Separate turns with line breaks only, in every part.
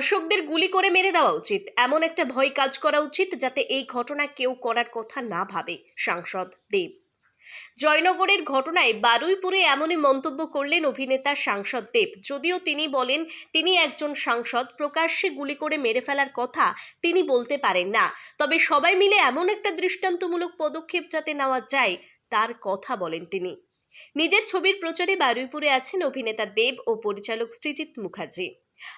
ধর্ষকদের গুলি করে মেরে দেওয়া উচিত। এমন একটা ভয় কাজ করা উচিত যাতে এই ঘটনা কেউ করার কথা না ভাবে, সাংসদ দেব। জয়নগরের ঘটনায় বারুইপুরে এমনই মন্তব্য করলেন অভিনেতা সাংসদ দেব। যদিও তিনি বলেন, তিনি একজন সাংসদ, প্রকাশ্যে গুলি করে মেরে ফেলার কথা তিনি বলতে পারেন না। তবে সবাই মিলে এমন একটা দৃষ্টান্তমূলক পদক্ষেপ যাতে নেওয়া যায়, তার কথা বলেন তিনি। নিজের ছবির প্রচারে বারুইপুরে আছেন অভিনেতা দেব ও পরিচালক শ্রীজিৎ মুখার্জি।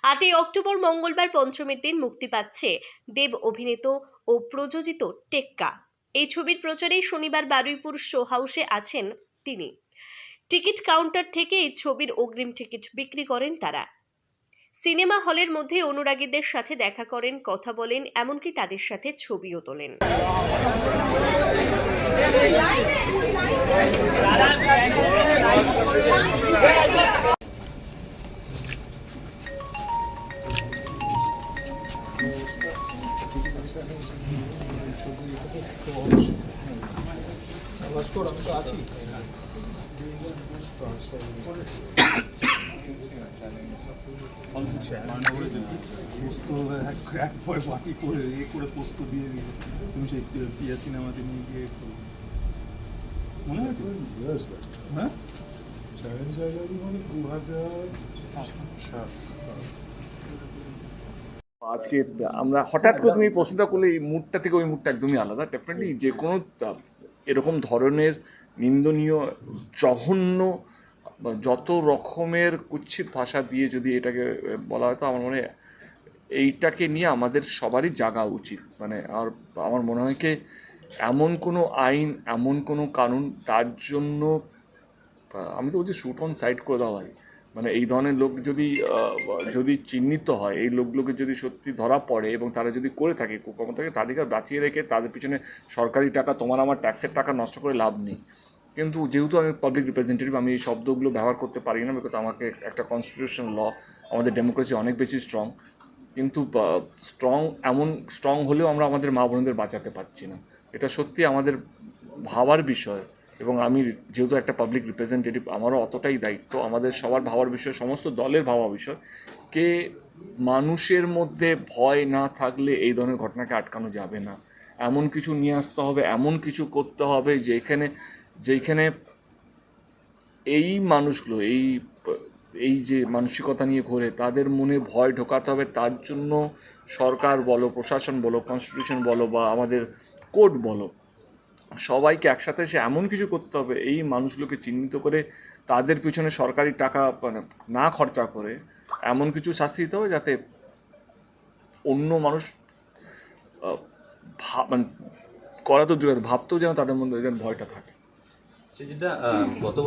আটই অক্টোবর মঙ্গলবার পঞ্চমীর দিন মুক্তি পাচ্ছে দেব অভিনীত ও প্রযোজিত টেক্কা। এই ছবির প্রচারেই শনিবার বারুইপুর শো হাউসে আছেন তিনি। টিকিট কাউন্টার থেকে এই ছবির অগ্রিম টিকিট বিক্রি করেন তারা। সিনেমা হলের মধ্যে অনুরাগীদের সাথে দেখা করেন, কথা বলেন, এমনকি তাদের সাথে ছবিও তোলেন।
আমি তো আছি এক- একবার বাকি করে ইয়ে করে পোস্ত দিয়ে দিল তুমি সেই পিয়া সিনেমাতে নিয়ে গিয়ে মনে আছে হ্যাঁ
আইলারি মানে দু হাজার সাত।
আজকে আমরা হঠাৎ করে তুমি প্রশ্নটা করলে, এই মুডটা থেকে ওই মুডটা একদমই আলাদা। ডেফিনেটলি যে কোনো এরকম ধরনের নিন্দনীয়, জঘন্য, বা যত রকমের কুচ্ছিত ভাষা দিয়ে যদি এটাকে বলা হয়, তো আমার মনে হয় এইটাকে নিয়ে আমাদের সবারই জাগা উচিত। মানে আর আমার মনে হয় কি, এমন কোনো আইন, এমন কোনো কানুন, তার জন্য আমি তো বলছি শুট অন সাইড করে দেওয়া হয় মানে এই ধরনের লোক যদি যদি চিহ্নিত হয়, এই লোকগুলোকে যদি সত্যি ধরা পড়ে এবং তারা যদি করে থাকে কুকর্মতাকে তাদেরকে বাঁচিয়ে রেখে তাদের পিছনে সরকারি টাকা, তোমার আমার ট্যাক্সের টাকা নষ্ট করে লাভ নেই। কিন্তু যেহেতু আমি পাবলিক রিপ্রেজেন্টেটিভ আমি এই শব্দগুলো ব্যবহার করতে পারি না বিকজ আমাকে একটা কনস্টিটিউশন ল আমাদের ডেমোক্রেসি অনেক বেশি স্ট্রং কিন্তু স্ট্রং এমন স্ট্রং হলেও আমরা আমাদের মা বোনদের বাঁচাতে পারছি না। এটা সত্যি আমাদের ভাবার বিষয়। এবং আমি যেহেতু একটা পাবলিক রিপ্রেজেন্টেটিভ আমারও অতটাই দায়িত্ব। আমাদের সবার ভাবার বিষয়, সমস্ত দলের ভাবা বিষয়। কে মানুষের মধ্যে ভয় না থাকলে এই ধরনের ঘটনাকে আটকানো যাবে না। এমন কিছু নিয়ে আসতে হবে, এমন কিছু করতে হবে যেখানে যেখানে এই মানুষগুলো, এই এই যে মানসিকতা নিয়ে ঘোরে, তাদের মনে ভয় ঢোকাতে হবে। তার জন্য সরকার বলো, প্রশাসন বলো কনস্টিটিউশন বলো বা আমাদের কোর্ট বলো। সবাইকে একসাথে এসে এমন কিছু করতে হবে, এই মানুষগুলোকে চিহ্নিত করে তাদের পিছনে সরকারি টাকা মানে না খরচা করে এমন কিছু শাস্তি দিতে হবে যাতে অন্য মানুষ মানে করা তো দূরে ভাবতেও যেন তাদের মধ্যে ভয়টা থাকে।
সেটা গত